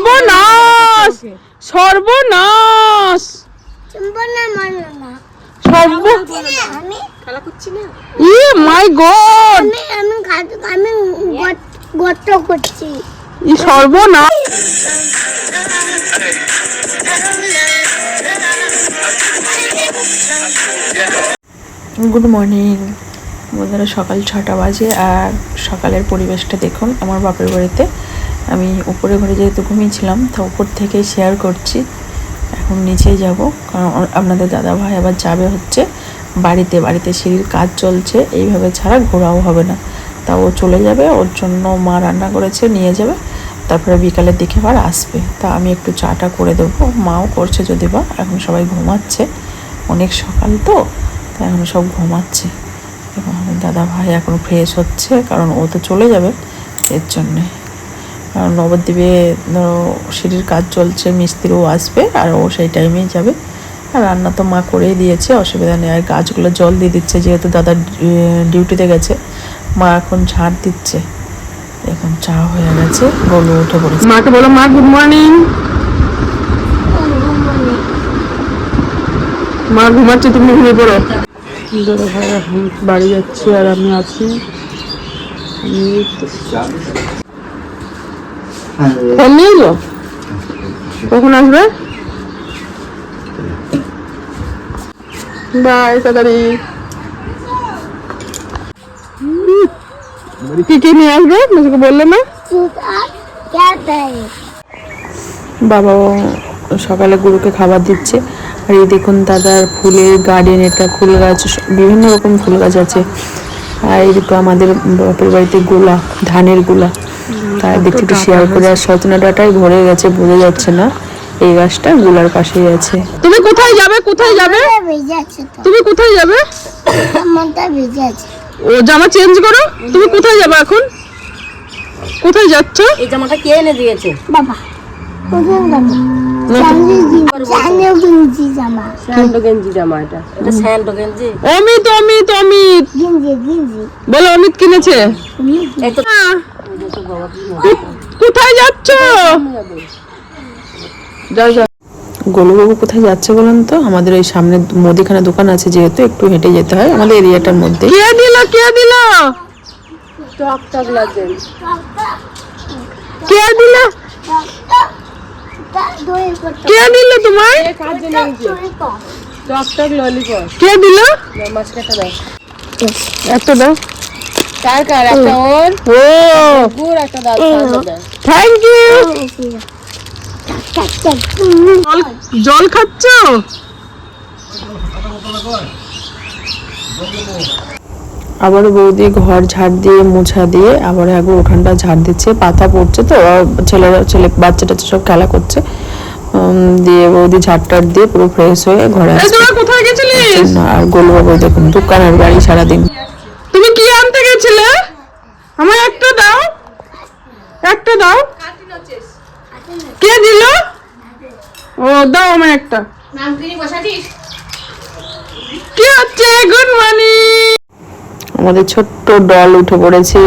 সর্বনাশ! সর্বনাশ! ই my god আমি করছি। ই সর্বনাশ গুড মর্নিং বন্ধুরা সকাল ছটা বাজে আর সকালের পরিবেশটা দেখুন আমার বাপের বাড়িতে। আমি উপরে ঘরে যেহেতু ঘুমিয়েছিলাম, তো উপর থেকে শেয়ার করছি। এখন নিচেই যাব, কারণ আপনাদের দাদা ভাই আবার যাবে হচ্ছে বাড়িতে। বাড়িতে সিঁড়ির কাজ চলছে, এইভাবে ছাড়া ঘোরাও হবে না। তা ও চলে যাবে, ওর জন্য মা রান্না করেছে, নিয়ে যাবে। তারপরে বিকালের দিকে আবার আসবে। তা আমি একটু চাটা করে দেবো। মাও করছে যদি বা, এখন সবাই ঘুমাচ্ছে। অনেক সকাল তো তাই এখন সব ঘুমাচ্ছে। এবং দাদা ভাই এখন ফ্রেশ হচ্ছে, কারণ ও তো চলে যাবে, এর জন্যে। নবদ্বীপে, ধরো সিঁড়ির কাজ চলছে, মিস্ত্রিও আসবে, আর ও সেই টাইমেই যাবে। আর রান্না তো মা করেই দিয়েছে, অসুবিধা নেই। আর গাছগুলো জল দিয়ে দিচ্ছে, যেহেতু দাদা ডিউটিতে গেছে, মা এখন ঝাড় দিচ্ছে। এখন চা হয়ে গেছে গলু উঠে পড়েছে। মাকে বলো, মা, গুড মর্নিং। মা ঘুমাচ্ছে, তুমি ঘুমিয়ে পড়ো। ভাই বাড়ি যাচ্ছি আর আমি আছি। নিয়ে এলো কখন আসবে বাই তাড়াতাড়ি কি কি নিয়ে আসবে আমাকে বললে না বাবা সকালে গরুকে খাবার দিচ্ছে। আর এই দেখুন দাদার ফুলের গার্ডেন এটা ফুল গাছ বিভিন্ন রকম ফুল গাছ আছে। আর এই দেখো আমাদের বাপের বাড়িতে গোলা ধানের গোলা তাই দেখতে একটু শেয়ার করে আর সজনা ডাটাই ভরে গেছে বোঝা যাচ্ছে না। এই গাছটা গোলার পাশেই আছে। তুমি কোথায় যাবে? কোথায় যাবে? তুমি কোথায় যাবে? মনটা ভিজে আছে। ও জামা চেঞ্জ করো। তুমি কোথায় যাবে এখন? কোথায় যাচ্ছ? এই জামাটা কে এনে দিয়েছে? বাবা কোথায় যাব? অমিত অমিত অমিত। বলো অমিত কিনেছে? কোথায় যাচ্ছ? যাও যাও। গোলুবাবু কোথায় যাচ্ছে বলুন তো? আমাদের ওই সামনে মুদিখানা দোকান আছে যেহেতু একটু হেঁটে যেতে হয়। আমাদের এরিয়াটার মধ্যে। কে দিল কে দিল? কে দিল? কে দিল তোমার কে দিল? মাছ কাটা দাও এত দাও। কার কার? একটা ওর? ও। গুড় একটা দাও থ্যাংক ইউ জল খাচ্ছ? আবার বৌদি ঘর ঝাড় দিয়ে মোছা দিয়ে আবার একবার উঠানটা ঝাড় দিচ্ছে পাতা পড়ছে তো ছেলেরা ছেলে বাচ্চা টাচ্চা সব খেলা করছে। উম, দিয়ে বৌদি ঝাড় টাড় দিয়ে পুরো ফ্রেশ হয়ে ঘরে আসছে। কোথায় গেছিলিস? আর গোলবাবু দেখুন দোকানের বাড়ি সারাদিন। তুমি কি আনতে গেছিলে? আমার একটা দাও। একটা দাও। কে দিল? ও দাও আমার একটা। কি হচ্ছে? গুড মর্নিং আমাদের ছোট্ট ডল উঠে পড়েছে।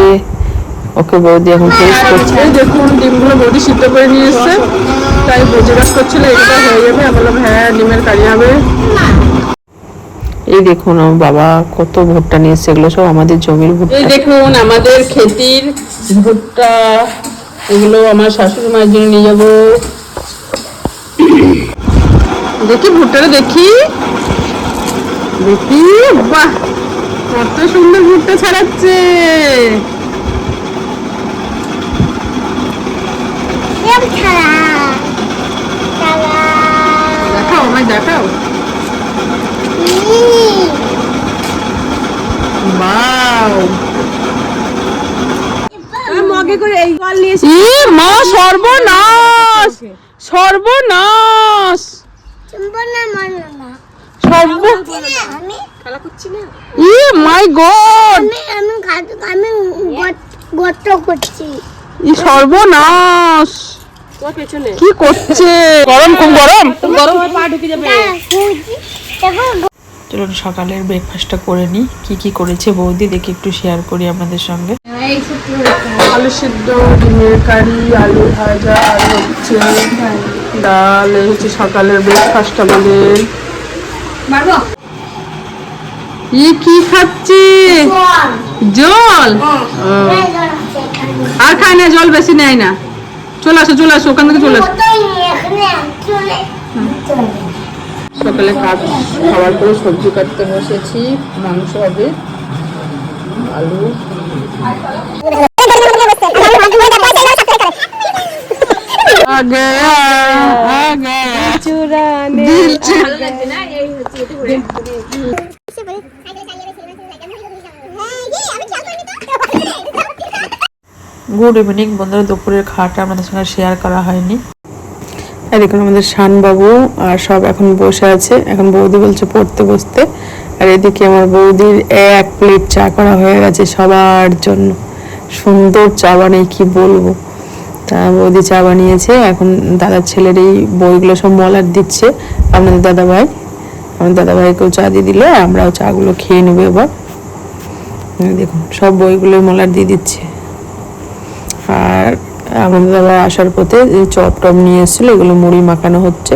ওকে বৌদি এখন ফ্রেশ করছে। দেখুন ডিমগুলো বৌদি সিদ্ধ করে নিয়ে এসছে। তাই বোঝাবাস করছিল এটা হয়ে যাবে। আমি বললাম হ্যাঁ ডিমের কারি হবে। এই দেখুন বাবা কত ভুট্টা নিয়ে সেগুলো এগুলো সব আমাদের জমির ভুট্টা। এই দেখুন, আমাদের খেতির ভুট্টা, এগুলো আমার শাশুড়ি মায়ের জন্য নিয়ে যাব। দেখি ভুট্টাটা, দেখি। দেখি, বাহ, কত সুন্দর ভুট্টা ছাড়াচ্ছে। মগে করে এই জল নিয়ে ই মা সর্বনাশ সর্বনাশ! চুম্বনা মানো না সর্ব আমি খেলা করছি না? Oh my god! আমি আমি আমি গত- গত করছি। ই সর্বনাশ! কি করছে? গরম খুব গরম? গরম। পা ঢুকে যাবে। চলুন সকালের ব্রেকফাস্টটা করে নিই। কি কি করেছে বৌদি দেখি একটু শেয়ার করি আপনাদের সঙ্গে। আলু সিদ্ধ ডিমের কারি আলু ভাজা আর হচ্ছে ডাল এই হচ্ছে সকালের ব্রেকফাস্ট আমাদের। ই কি খাচ্ছে? জল। আর খায় না জল বেশি নেয় না। চলে আসো চলে আসো ওখান থেকে চলে আসো। সকালে কাজ খাওয়ার পরে সবজি কাটতে বসেছি মাংস হবে আলু গুড ইভিনিং বন্ধুরা। দুপুরের খাওয়াটা আমাদের সঙ্গে শেয়ার করা হয়নি। আর এখানে আমাদের শানবাবু আর সব এখন বসে আছে। এখন বৌদি বলছে পড়তে বসতে। আর এদিকে আমার বৌদির এক প্লেট চা করা হয়ে গেছে সবার জন্য। সুন্দর চা বানিয়ে কি বলব? তা বৌদি চা বানিয়েছে, এখন দাদার ছেলের এই বইগুলো সব মলার দিচ্ছে, আপনাদের দাদা ভাই আমার দাদা ভাইকেও চা দিয়ে দিলে, আমরাও চাগুলো খেয়ে নেব এবার। দেখুন, সব বইগুলো মলার দিয়ে দিচ্ছে। আর আমাদের দাদা আসার পথে চপ টপ নিয়ে এসেছিল, এগুলো মুড়ি মাখানো হচ্ছে।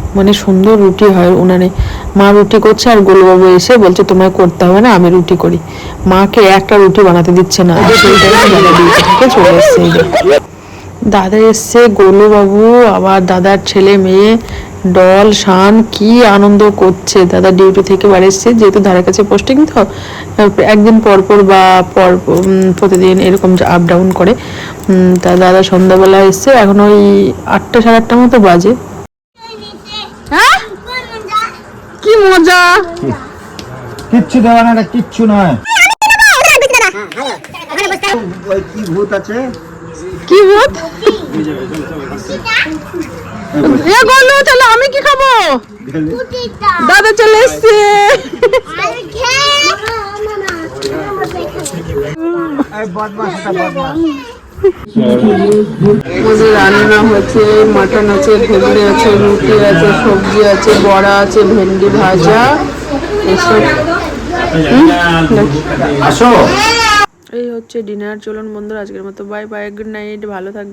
মানে সুন্দর রুটি হয় উনানে। মা রুটি করছে আর গোলবাবু এসে বলছে তোমায় করতে হবে না আমি রুটি করি। মাকে একটা রুটি বানাতে দিচ্ছে না। চলে এসছে দাদা এসছে গোলুবাবু আবার দাদার ছেলে মেয়ে ডল শান কি আনন্দ করছে। দাদা ডিউটি থেকে বাড়ি এসছে যেহেতু ধারে কাছে পোস্টিং তো একদিন পর পর বা পর প্রতিদিন এরকম আপ ডাউন করে। তা দাদা সন্ধ্যাবেলা এসছে এখন ওই আটটা সাড়ে আটটা মতো বাজে হ্যাঁ কি মজা। কিচ্ছু দেওয়া না কিচ্ছু নয়। কি ভূত? আছে কি ভূত এ গোলু চলো আমি কি খাব? দাদা চলে এসছে। বদমাস বদমাস আমাদের রান্না হচ্ছে মাটন আছে ঘুগনি আছে রুটি আছে সবজি আছে বড়া আছে ভেন্ডি ভাজা এসব। আসো। এই হচ্ছে ডিনার চলুন বন্ধুরা আজকের মতো বাই বাই গুড নাইট ভালো থাকবে